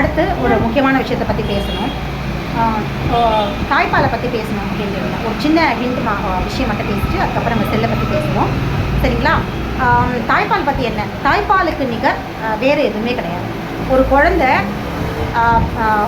அடுத்து ஒரு முக்கியமான விஷயத்தை பற்றி பேசணும். தாய்ப்பாலை பற்றி பேசணும் அப்படிங்கிறது ஒரு சின்ன ஹிண்ட் விஷயம் மட்டும் பேசிட்டு அதுக்கப்புறம் நம்ம செல்லை பற்றி பேசுவோம். சரிங்களா? தாய்ப்பால் பற்றி என்ன? தாய்ப்பாலுக்கு நிகர் வேறு எதுவுமே கிடையாது. ஒரு குழந்த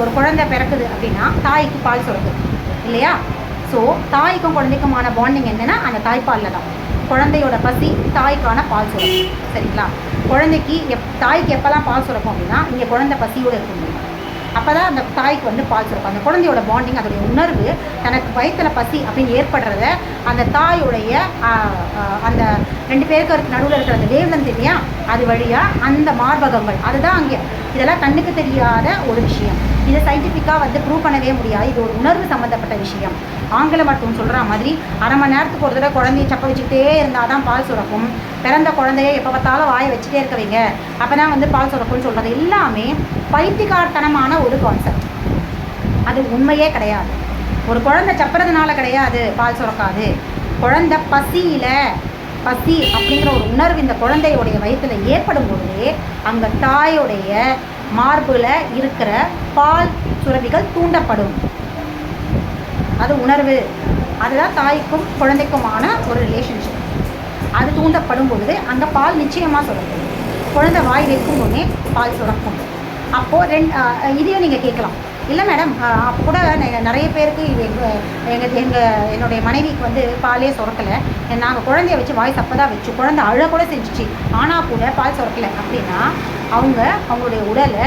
ஒரு குழந்த பிறக்குது அப்படின்னா தாய்க்கு பால் சுரக்குது. இல்லையா? ஸோ தாய்க்கும் குழந்தைக்குமான பாண்டிங் என்னென்னா அந்த தாய்ப்பாலில் தான். குழந்தையோட பசி தாய்க்கான பால் சுரக்கும். சரிங்களா? குழந்தைக்கு எப் தாய்க்கு எப்போல்லாம் பால் சுரக்கும் அப்படின்னா இங்கே குழந்தை பசியோடு இருக்க முடியும். அப்போ தான் அந்த தாய்க்கு வந்து பால் சுரக்கும். அந்த குழந்தையோட பாண்டிங் அதோடைய உணர்வு தனக்கு வயிற்றில் பசி அப்படின்னு ஏற்படுறத அந்த தாயுடைய அந்த ரெண்டு பேருக்கு நடுவில் இருக்கிற அந்த வேவ்லந்து இல்லையா? அது வழியாக அந்த மார்பகங்கள். அதுதான் அங்கே. இதெல்லாம் கண்ணுக்கு தெரியாத ஒரு விஷயம். இதை சயின்டிஃபிக்காக வந்து ப்ரூவ் பண்ணவே முடியாது. இது ஒரு உணர்வு சம்மந்தப்பட்ட விஷயம். ஆங்கில மருத்துவம் சொல்கிற மாதிரி அரை மணி நேரத்துக்கு ஒரு தடவை குழந்தைய சப்ப வச்சுக்கிட்டே இருந்தால் தான் பால் சுரக்கும். பிறந்த குழந்தைய எப்போ பார்த்தாலும் வாயை வச்சுட்டே இருக்க வைங்க. அப்போ தான் வந்து பால் சுரக்கும்னு சொல்கிறது எல்லாமே பைத்தியக்காரத்தனமான ஒரு கான்செப்ட் அது உண்மையே கிடையாது. ஒரு குழந்தை சப்புறதுனால கிடையாது பால் சுரக்காது. குழந்தை பசியில் பசி அப்படிங்கிற ஒரு உணர்வு இந்த குழந்தையுடைய வயிற்றில் ஏற்படும் பொழுதே அங்கே தாயோடைய மார்பில் இருக்கிற பால் சுரவிகள் தூண்டப்படும். அது உணர்வு. அதுதான் தாய்க்கும் குழந்தைக்குமான ஒரு ரிலேஷன்ஷிப் அது தூண்டப்படும் பொழுது அந்த பால் நிச்சயமாக சுரக்கும். குழந்தை வாய் வைக்கும் பொழுதே பால் சுரக்கும். அப்போது ரெண்டு இதையும் நீங்கள் கேட்கலாம். இல்லை மேடம் அப்போ கூட நிறைய பேருக்கு இது எங்கள் எங்கள் எங்கள் என்னுடைய மனைவிக்கு வந்து பாலே சுரக்கலை. நாங்கள் குழந்தைய வச்சு வாய் சப்பதாக வச்சு குழந்தை அழ கூட செஞ்சுச்சு. ஆனால் கூட பால் சுரக்கலை. அப்படின்னா அவங்க அவங்களுடைய உடலை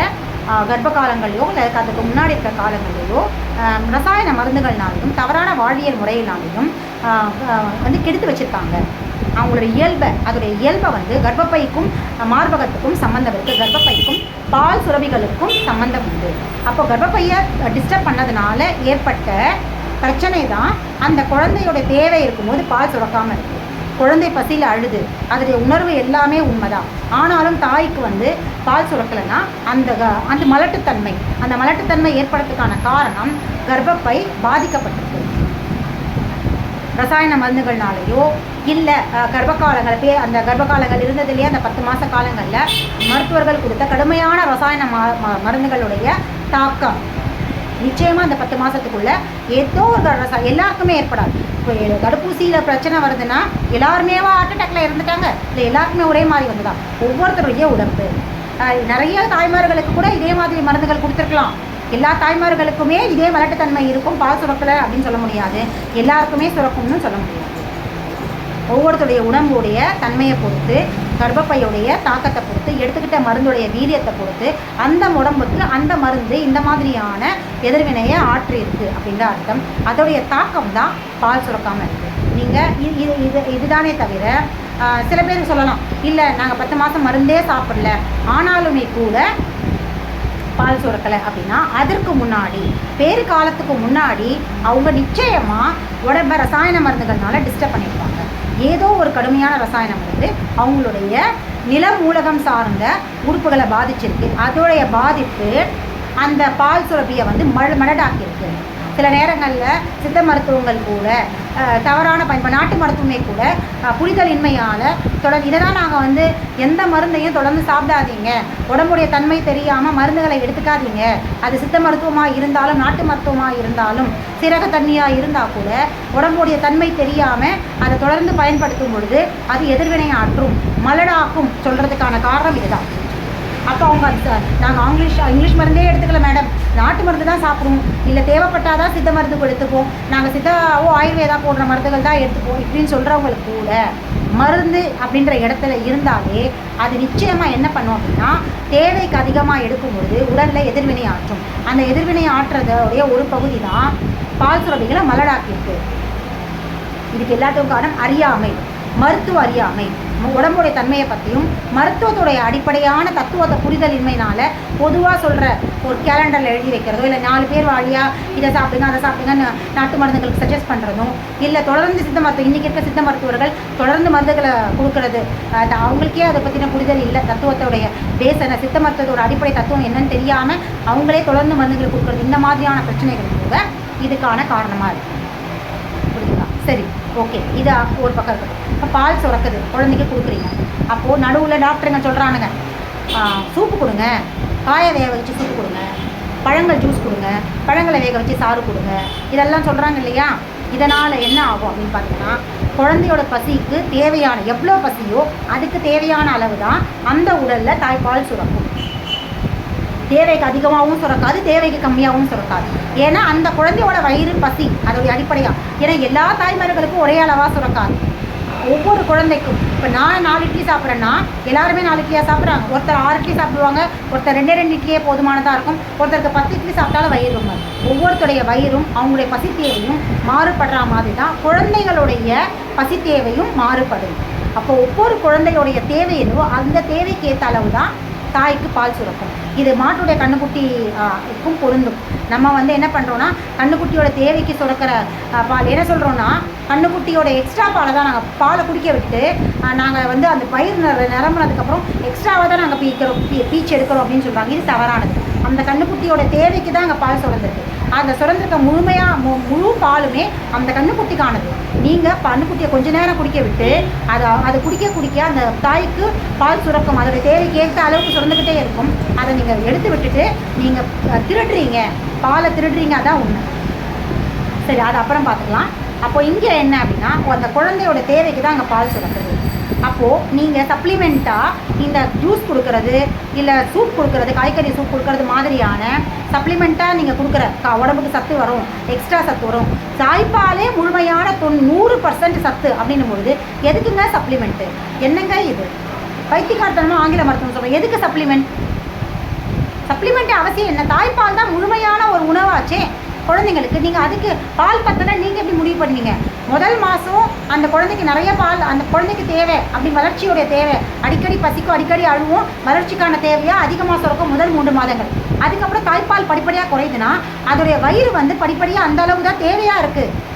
கர்ப்ப காலங்களையோ இல்லை அதுக்கு முன்னாடி இருக்கிற காலங்களையோ ரசாயன மருந்துகள்னாலையும் தவறான வாழ்வியல் முறையினாலையும் வந்து கெடுத்து வச்சுருக்காங்க. அவங்களோட இயல்பை அதோடைய இயல்பை வந்து கர்ப்பப்பைக்கும் மார்பகத்துக்கும் சம்மந்தம் இருக்குது கர்ப்பப்பைக்கும் பால் சுரபிகளுக்கும் சம்மந்தம் உண்டு. அப்போ கர்ப்பப்பையை டிஸ்டர்ப் பண்ணதுனால ஏற்பட்ட பிரச்சனை தான் அந்த குழந்தையோட தேவை இருக்கும்போது பால் சுரக்காமல் இருக்குது குழந்தை பசியில் அழுது. அதோடைய உணர்வு எல்லாமே உண்மைதான். ஆனாலும் தாய்க்கு வந்து பால் சுரக்கலைன்னா அந்த க- அந்த மலட்டுத்தன்மை அந்த மலட்டுத்தன்மை ஏற்படுறதுக்கான காரணம் கர்ப்பப்பை பாதிக்கப்பட்டிருக்கு. ரசாயன மருந்துகள்னாலேயோ இல்லை கர்ப்பகாலங்கள் பே அந்த கர்ப்பகாலங்கள் இருந்ததுலேயே அந்த பத்து மாத காலங்களில் மருத்துவர்கள் கொடுத்த கடுமையான ரசாயன ம- மருந்துகளுடைய தாக்கம். நிச்சயமாக அந்த பத்து மாதத்துக்குள்ளே ஏதோ ஒரு ரசா எல்லாருக்குமே ஏற்படாது. இப்போ தடுப்பூசியில் பிரச்சனை வருதுன்னா எல்லாருமே ஹார்ட் அட்டாக்ல இருந்துட்டாங்க இல்லை எல்லாருக்குமே ஒரே மாதிரி வந்துதான். ஒவ்வொருத்தருடைய உடம்பு. நிறைய தாய்மார்களுக்கு கூட இதே மாதிரி மருந்துகள் கொடுத்துருக்கலாம். எல்லா தாய்மார்களுக்குமே இதே வளட்டுத்தன்மை இருக்கும் பால் சுரக்கலை அப்படின்னு சொல்ல முடியாது. எல்லாருக்குமே சுரக்கும்னு சொல்ல முடியாது. ஒவ்வொருத்தருடைய உடம்புடைய தன்மையை பொறுத்து கர்ப்பப்பையுடைய தாக்கத்தை பொறுத்து எடுத்துக்கிட்ட மருந்துடைய வீரியத்தை பொறுத்து அந்த உடம்புக்கு அந்த மருந்து இந்த மாதிரியான எதிர்வினையை ஆற்றிருக்கு அப்படின்ற அர்த்தம். அதோடைய தாக்கம் தான் பால் சுரக்காமல் இருக்குது நீங்கள் இது இது இதுதானே தவிர சில பேர் சொல்லலாம் இல்லை நாங்கள் பத்து மாதம் மருந்தே சாப்பிடல. ஆனாலுமே கூட பால் சுரக்கலை அப்படின்னா அதற்கு முன்னாடி பேறு காலத்துக்கு முன்னாடி அவங்க நிச்சயமாக உடம்ப ரசாயன மருந்துகள்னால டிஸ்டர்ப் பண்ணியிருப்பாங்க ஏதோ ஒரு கடுமையான ரசாயன மருந்து அவங்களுடைய நில மூலகம் சார்ந்த உறுப்புகளை பாதிச்சிருக்கு. அதோடைய பாதிப்பு அந்த பால் சுரப்பியை வந்து மழ மலடாக்கியிருக்கு சில நேரங்களில் சித்த மருத்துவங்கள் கூட தவறான பயன்ப நாட்டு மருத்துவமே கூட புரிதலின்மையால் தொடர் இதை தான் நாங்கள் வந்து எந்த மருந்தையும் தொடர்ந்து சாப்பிடாதீங்க. உடம்புடைய தன்மை தெரியாமல் மருந்துகளை எடுத்துக்காதீங்க. அது சித்த மருத்துவமாக இருந்தாலும் நாட்டு மருத்துவமாக இருந்தாலும் சிறக தண்ணியாக இருந்தால் கூட உடம்புடைய தன்மை தெரியாமல் அதை தொடர்ந்து பயன்படுத்தும் பொழுது அது எதிர்வினை ஆற்றும் மலடாக்கும் சொல்கிறதுக்கான காரணம் இதுதான். அப்போ அவங்க அது நாங்கள் ஆங்கிலீஷ் இங்கிலீஷ் மருந்தே எடுத்துக்கல மேடம் நாட்டு மருந்து தான் சாப்பிடுவோம். இல்லை தேவைப்பட்டால் தான் சித்த மருந்து எடுத்துப்போம். நாங்கள் சித்தாவோ ஆயுர்வேதா போடுற மருந்துகள் தான் எடுத்துப்போம் இப்படின்னு சொல்கிறவங்களுக்கு கூட மருந்து அப்படின்ற இடத்துல இருந்தாலே அது நிச்சயமாக என்ன பண்ணும் அப்படின்னா தேவைக்கு அதிகமாக எடுக்கும்பொழுது உடலில் எதிர்வினை ஆற்றும். அந்த எதிர்வினை ஆற்றுறதோடைய ஒரு பகுதி தான் பால் சுரபிகளை மலடாக்கியிருக்கு இதுக்கு எல்லாத்துக்கும் காரணம் அறியாமை. மருத்துவ அறியாமை. உடம்புடைய தன்மையை பற்றியும் மருத்துவத்துடைய அடிப்படையான தத்துவத்தை புரிதலின்மையினால் பொதுவாக சொல்கிற ஒரு கேலண்டரில் எழுதி வைக்கிறதோ இல்லை நாலு பேர் வாழியாக இதை சாப்பிடுங்க அதை சாப்பிடுங்கன்னு நாட்டு மருந்துகளுக்கு சஜஸ்ட் பண்ணுறதும் இல்லை தொடர்ந்து சித்த மருத்துவம் இன்றைக்கி இருக்க சித்த மருத்துவர்கள் தொடர்ந்து மருந்துகளை கொடுக்கறது அது அவங்களுக்கே அதை பற்றின புரிதல் இல்லை. தத்துவத்தோடைய பேஸ் என்ன? சித்த மருத்துவத்தோட அடிப்படை தத்துவம் என்னன்னு தெரியாமல் அவங்களே தொடர்ந்து மருந்துகளை கொடுக்குறது. இந்த மாதிரியான பிரச்சனைகள் கூட இதுக்கான காரணமாக இருக்குது புரியுதுங்களா சரி ஓகே இது ஒரு பக்கம் இருக்கட்டும். இப்போ பால் சுரக்குது. குழந்தைக்கு கொடுக்குறீங்க. அப்போது நடுவில் டாக்டருங்க சொல்கிறானுங்க சூப்பு கொடுங்க. காயை வேக வச்சு சூப்பு கொடுங்க. பழங்கள் ஜூஸ் கொடுங்க. பழங்களை வேக வச்சு சாறு கொடுங்க. இதெல்லாம் சொல்கிறாங்க இல்லையா? இதனால் என்ன ஆகும் அப்படின்னு பார்த்தீங்கன்னா குழந்தையோட பசிக்கு தேவையான எவ்வளோ பசியோ அதுக்கு தேவையான அளவு தான் அந்த உடலில் தாய்ப்பால் சுரக்கும். தேவைக்கு அதிகமாகவும் சுரக்காது தேவைக்கு கம்மியாகவும் சுரக்காது. ஏன்னா அந்த குழந்தையோட வயிறு பசி அதோடைய அடிப்படையாக ஏன்னா எல்லா தாய்மார்களுக்கும் ஒரே அளவாக சுரக்காது. ஒவ்வொரு குழந்தைக்கும். இப்போ நான் நாலு இட்லி சாப்பிட்றேன்னா எல்லாருமே நாலு இட்லியாக சாப்பிட்றாங்க. ஒருத்தர் ஆறு இட்லி சாப்பிடுவாங்க ஒருத்தர் ரெண்டே ரெண்டு இட்லியே போதுமானதாக இருக்கும். ஒருத்தருக்கு பத்து இட்லி சாப்பிட்டாலும் வயிறு ரொம்ப ஒவ்வொருத்தருடைய வயிறும் அவங்களுடைய பசி தேவையும் மாறுபடுற மாதிரி தான் குழந்தைகளுடைய பசி தேவையும் மாறுபடும். அப்போ ஒவ்வொரு குழந்தையுடைய தேவை என்னவோ அந்த தேவைக்கு ஏற்ற அளவு தான் தாய்க்கு பால் சுரக்கும். இது மாட்டுடைய கண்ணுக்குட்டிக்கும் பொருந்தும். நம்ம வந்து என்ன பண்ணுறோன்னா கண்ணுக்குட்டியோட தேவைக்கு சுரக்கிற பால். என்ன சொல்கிறோன்னா கண்ணுக்குட்டியோட எக்ஸ்ட்ரா பாலை தான் நாங்கள் பாலை குடிக்க விட்டு நாங்கள் வந்து அந்த பயிர் நிற- நிரம்பினதுக்கப்புறம் எக்ஸ்ட்ராவாக தான் நாங்கள் பீக்கிறோம் பீ பீச்சு எடுக்கிறோம் அப்படின்னு சொல்கிறாங்க இது தவறானது. அந்த கண்ணுக்குட்டியோட தேவைக்கு தான் அங்கே பால் சுரந்திருக்கு. அந்த சுரந்திருக்க முழுமையாக மு முழு பாலுமே அந்த கண்ணுக்குட்டிக்கானது. நீங்கள் கண்ணுக்குட்டியை கொஞ்ச நேரம் குடிக்க விட்டு அதை அது குடிக்க குடிக்க அந்த தாய்க்கு பால் சுரக்கும் அதோட தேவைக்கு ஏற்ற அளவுக்கு சுரந்துக்கிட்டே இருக்கும். அதை நீங்கள் எடுத்து விட்டுட்டு நீங்கள் திருடுறீங்க. பாலை திருடுறீங்க அதான் உண்மை. சரி அது அப்புறம் பார்த்துக்கலாம். அப்போ இங்கே என்ன அப்படின்னா அந்த குழந்தையோட தேவைக்கு தான் அங்கே பால் சுரக்குது அப்போது நீங்கள் சப்ளிமெண்ட்டாக இந்த ஜூஸ் கொடுக்கறது இல்லை சூப் கொடுக்கறது காய்கறி சூப் கொடுக்கறது மாதிரியான சப்ளிமெண்ட்டாக நீங்கள் கொடுக்குற கா உடம்புக்கு சத்து வரும் எக்ஸ்ட்ரா சத்து வரும். தாய்ப்பாலே முழுமையான தொண் நூறு பர்சன்ட் சத்து அப்படின்னும் பொழுது எதுக்குங்க சப்ளிமெண்ட்டு என்னங்க இது? பைத்தியக்காரத்தனமாக ஆங்கில மருத்துவம் சொல்கிறோம் எதுக்கு சப்ளிமெண்ட் சப்ளிமெண்ட் அவசியம் என்ன? தாய்ப்பால் தான் முழுமையான குழந்தைங்களுக்கு நீங்கள் அதுக்கு பால் பத்தலை நீங்கள் எப்படி முடிவு பண்ணுவீங்க? முதல் மாதம் அந்த குழந்தைக்கு நிறைய பால் அந்த குழந்தைக்கு தேவை அப்படி வளர்ச்சியுடைய தேவை. அடிக்கடி பசிக்கும் அடிக்கடி அழுவும் வளர்ச்சிக்கான தேவையாக அதிகமாக சுரக்கும் முதல் மூன்று மாதங்கள். அதுக்கப்புறம் தாய்ப்பால் படிப்படியாக குறையுதுன்னா அதோடைய வயிறு வந்து படிப்படியாக அந்த அளவு தான் தேவையாக இருக்குது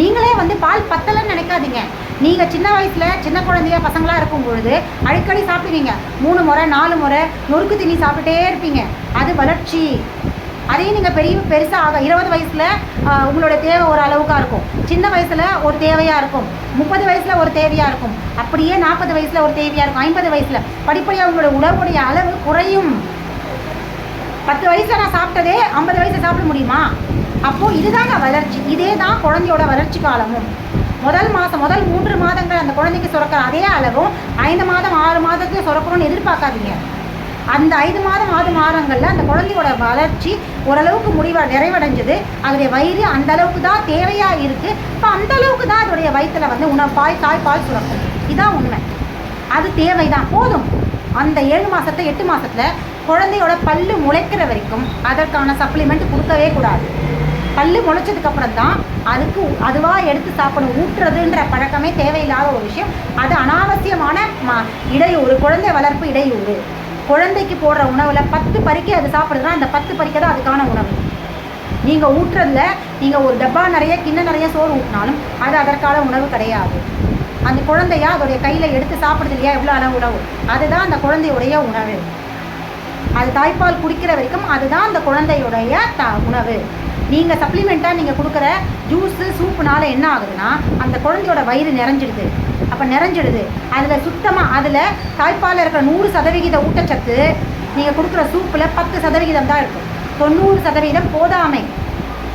நீங்களே வந்து பால் பத்தலைன்னு நினைக்காதீங்க. நீங்கள் சின்ன வயசில் சின்ன குழந்தைய பசங்களாக இருக்கும் பொழுது அடிக்கடி சாப்பிடுவீங்க. மூணு முறை நாலு முறை நொறுக்கு தண்ணி சாப்பிட்டே இருப்பீங்க. அது வளர்ச்சி. அதே நீங்கள் பெரிய பெருசாக ஆக இருபது வயசில் உங்களோட தேவை ஒரு அளவுக்காக இருக்கும். சின்ன வயசில் ஒரு தேவையாக இருக்கும். முப்பது வயசில் ஒரு தேவையாக இருக்கும். அப்படியே நாற்பது வயசில் ஒரு தேவையாக இருக்கும். ஐம்பது வயசில். படிப்படியாக உங்களோட உணவுடைய அளவு குறையும். பத்து வயசில் நான் சாப்பிட்டதே ஐம்பது வயசில் சாப்பிட முடியுமா? அப்போது இதுதாங்க வளர்ச்சி. இதே தான் குழந்தையோட வளர்ச்சி காலமும். முதல் மாதம் முதல் மூன்று மாதங்கள் அந்த குழந்தைக்கு சுரக்கிற அதே அளவும் ஐந்து மாதம் ஆறு மாதத்துக்கு சுரக்கணும்னு எதிர்பார்க்காதீங்க. அந்த ஐந்து மாதம் ஆறு மாதங்களில் அந்த குழந்தையோட வளர்ச்சி ஓரளவுக்கு முடிவ நிறைவடைஞ்சது. அதோடைய வயிறு அந்த அளவுக்கு தான் தேவையாக இருக்குது இப்போ அந்த அளவுக்கு தான் அதோடைய வயிற்றில் வந்து உணவு பாய் தாய் பால் சுரக்கும். இதுதான் உண்மை. அது தேவை தான் போதும். அந்த ஏழு மாசத்துல எட்டு மாதத்தில் குழந்தையோட பல்லு முளைக்கிற வரைக்கும் அதற்கான சப்ளிமெண்ட் கொடுக்கவே கூடாது. பல்லு முளைச்சதுக்கப்புறம் தான் அதுக்கு அதுவாக எடுத்து சாப்பிடணும். ஊட்டுறதுன்ற பழக்கமே தேவையில்லாத ஒரு விஷயம். அது அனாவசியமான ம இடையூறு குழந்தை வளர்ப்பு இடையூறு. குழந்தைக்கு போடுற உணவில் பத்து பறிக்கை அது சாப்பிடுதுன்னா அந்த பத்து பறிக்கை தான் அதுக்கான உணவு. நீங்கள் ஊட்டுறதுல நீங்கள் ஒரு டப்பா நிறைய கிண்ண நிறைய சோறு ஊட்டினாலும் அது அதற்கான உணவு கிடையாது. அந்த குழந்தையா அதோடைய கையில் எடுத்து சாப்பிடுது இல்லையா? எவ்வளோ அளவு உணவு. அதுதான் அந்த குழந்தையுடைய உணவு. அது தாய்ப்பால் குடிக்கிற வரைக்கும் அதுதான் அந்த குழந்தையுடைய த உணவு. நீங்கள் சப்ளிமெண்ட்டாக நீங்கள் கொடுக்குற ஜூஸு சூப்புனால என்ன ஆகுதுன்னா அந்த குழந்தையோட வயிறு நிறைஞ்சிடுது. அப்போ நிறைஞ்சிடுது. அதில் சுத்தமாக அதில் தாய்ப்பாலில் இருக்கிற நூறு சதவிகித ஊட்டச்சத்து நீங்கள் கொடுக்குற சூப்பில் பத்து சதவிகிதம் தான் இருக்கும். தொண்ணூறு சதவீதம் போதாமை.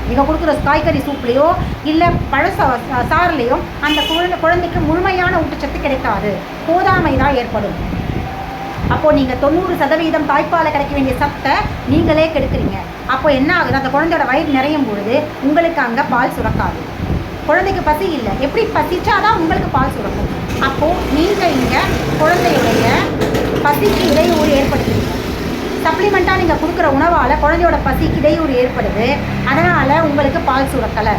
நீங்கள் கொடுக்குற காய்கறி சூப்லேயோ இல்லை பழ சா- சாறுலேயோ அந்த குழந்தை குழந்தைக்கு முழுமையான ஊட்டச்சத்து கிடைக்காது. போதாமை தான் ஏற்படும். அப்போது நீங்கள் தொண்ணூறு சதவீதம் தாய்ப்பாலை கிடைக்க வேண்டிய சத்தை நீங்களே கெடுக்குறீங்க. அப்போ என்ன ஆகுது? அந்த குழந்தையோட வயிறு நிறையும் பொழுது உங்களுக்கு அங்கே பால் சுரக்காது. குழந்தைக்கு பசி இல்லை. எப்படி பசிச்சாதான் உங்களுக்கு பால் சுரக்கும். அப்போது நீங்கள் இங்கே குழந்தையுடைய பசிக்கு இடையூறு ஏற்படுத்துறீங்க சப்ளிமெண்ட்டாக நீங்கள் கொடுக்குற உணவால் குழந்தையோட பசிக்கு இடையூறு ஏற்படுது. அதனால் உங்களுக்கு பால் சுரக்கலை.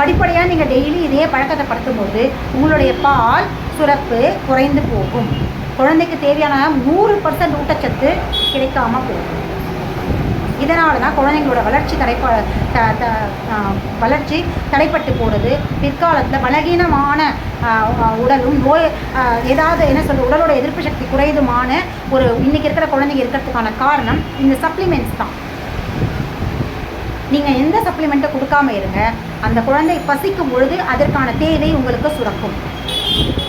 படிப்படியாக நீங்கள் டெய்லி இதே பழக்கத்தை படுத்தும்போது உங்களுடைய பால் சுரப்பு குறைந்து போகும். குழந்தைக்கு தேவையான நூறு பர்சன்ட் ஊட்டச்சத்து கிடைக்காம போகும். இதனால தான் குழந்தைங்களோட வளர்ச்சி தடைப்ப த த வளர்ச்சி தடைப்பட்டு போகிறது பிற்காலத்தில் பலகீனமான உடலும் நோய் ஏதாவது என்ன சொல்கிறது உடலோட எதிர்ப்பு சக்தி குறையுதுமான ஒரு இன்னைக்கு இருக்கிற குழந்தைங்க இருக்கிறதுக்கான காரணம் இந்த சப்ளிமெண்ட்ஸ் தான். நீங்கள் எந்த சப்ளிமெண்ட்டை கொடுக்காம இருங்க. அந்த குழந்தை பசிக்கும் பொழுது அதற்கான தேவை உங்களுக்கு சுரக்கும்.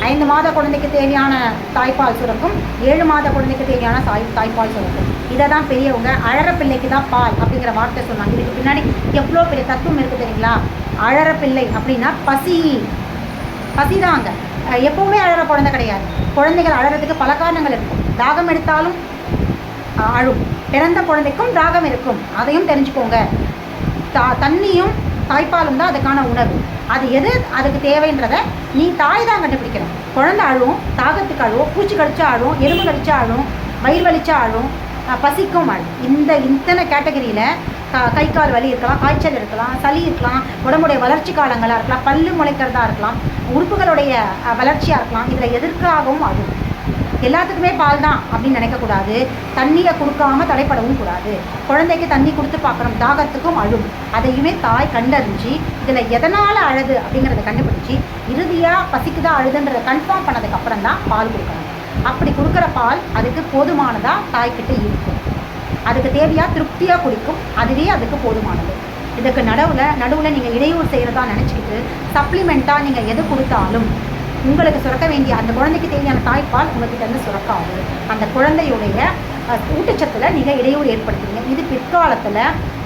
ஐந்து மாத குழந்தைக்கு தேவையான தாய்ப்பால் சுரக்கும். ஏழு மாத குழந்தைக்கு தேவையான தாய் தாய்ப்பால் சுரக்கும். இதை தான் பெரியவங்க அழற பிள்ளைக்கு தான் பால் அப்படிங்கிற வார்த்தை சொன்னாங்க. இதுக்கு பின்னாடி எவ்வளோ பெரிய தத்துவம் இருக்குது தெரியுங்களா? அழற பிள்ளை அப்படின்னா பசி. பசிதாங்க. அஹ் எப்பவுமே அழற குழந்தை கிடையாது. குழந்தைகள் அழறதுக்கு பல காரணங்கள் இருக்கும். தாகம் எடுத்தாலும் அழும். பிறந்த குழந்தைக்கும் தாகம் இருக்கும். அதையும் தெரிஞ்சுக்கோங்க. தா தண்ணியும் தாய்ப்பாலும் தான் அதுக்கான உணவு. அது எது அதுக்கு தேவைன்றதை நீ தாய் தான் கண்டுபிடிக்கணும். குழந்தை அழும் தாகத்துக்கு அழும் பூச்சி கடிச்சா அழும் எறும்பு கடிச்சா அழும் வயிறு வலிச்சா அழும் பசிக்கும் அழும் இந்த இத்தனை கேட்டகரியில் கை கால் வலி இருக்கலாம் காய்ச்சல் இருக்கலாம் சளி இருக்கலாம் உடம்புடைய வளர்ச்சி காலங்களாக இருக்கலாம் பல்லு முளைக்கிறதா இருக்கலாம் உறுப்புகளுடைய வளர்ச்சியாக இருக்கலாம் இதில் எதற்காகவும் அழும் எல்லாத்துக்குமே பால் தான் அப்படின்னு நினைக்கக்கூடாது தண்ணியை கொடுக்காம தடைப்படவும் கூடாது. குழந்தைக்கு தண்ணி கொடுத்து பார்க்குறோம் தாகத்துக்கும் அழும். அதையுமே தாய் கண்டறிஞ்சு இதில் எதனால் அழுது அப்படிங்கிறத கண்டுபிடிச்சி இறுதியாக பசிக்குதா அழுதுன்றதை கன்ஃபார்ம் பண்ணதுக்கப்புறம் தான் பால் கொடுக்கணும். அப்படி கொடுக்குற பால் அதுக்கு போதுமானதாக தாய்கிட்ட இருக்கும். அதுக்கு தேவையாக திருப்தியாக குடிக்கும். அதுவே அதுக்கு போதுமானது. இதுக்கு நடுவில் நடுவில் நீங்கள் இடையூறு செய்கிறதா நினச்சிக்கிட்டு சப்ளிமெண்ட்டாக நீங்கள் எது கொடுத்தாலும் உங்களுக்கு சுரக்க வேண்டிய அந்த குழந்தைக்கு தேவையான தாய்ப்பால் உங்ககிட்ட இருந்து சுரக்காது அந்த குழந்தையுடைய அஹ், ஊட்டச்சத்துல நீங்கள் இடையூறு ஏற்படுத்துவீங்க. இது பிற்காலத்தில்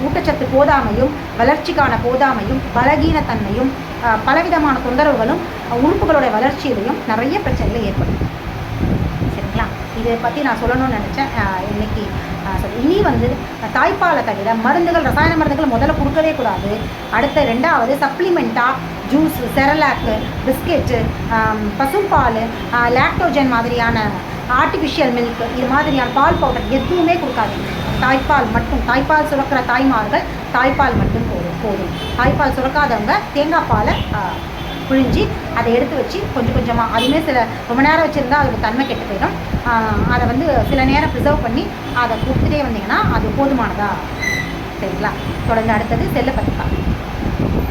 ஊட்டச்சத்து போதாமையும் வளர்ச்சிக்கான போதாமையும் பலகீனத்தன்மையும் அஹ், பலவிதமான தொந்தரவுகளும் உறுப்புகளுடைய வளர்ச்சியிலையும் நிறைய பிரச்சனைகளை ஏற்படுத்தும் சரிங்களா? இதை பற்றி நான் சொல்லணும்னு நினச்சேன். ஆஹ் இன்னைக்கு ஆஹ் சரி இனி வந்து தாய்ப்பாலை தவிர மருந்துகள் ரசாயன மருந்துகள் முதல்ல கொடுக்கவே கூடாது. அடுத்த ரெண்டாவது சப்ளிமெண்ட்டாக ஜூஸ் செரலாக்கு பிஸ்கெட்டு பசும்பால் லாக்டோஜன் மாதிரியான ஆர்டிஃபிஷியல் மில்க் இது மாதிரியான பால் பவுடர் எதுவுமே கொடுக்காதீங்க தாய்ப்பால் மட்டும் தாய்ப்பால் சுரக்கிற தாய்மார்கள் தாய்ப்பால் மட்டும் போதும் போதும். தாய்ப்பால் சுரக்காதவங்க தேங்காய் பாலை புழிஞ்சி அதை எடுத்து வச்சு கொஞ்சம் கொஞ்சமாக அதுவுமே சில ரொம்ப நேரம் வச்சுருந்தா அதோட தன்மை கெட்டு போயிடும். அதை வந்து சில நேரம் ப்ரிசர்வ் பண்ணி அதை கொடுத்துட்டே வந்தீங்கன்னா அது போதுமானதா? சரிங்களா? தொடர்ந்து அடுத்தது செல்லை பற்றி பார்க்கலாம்.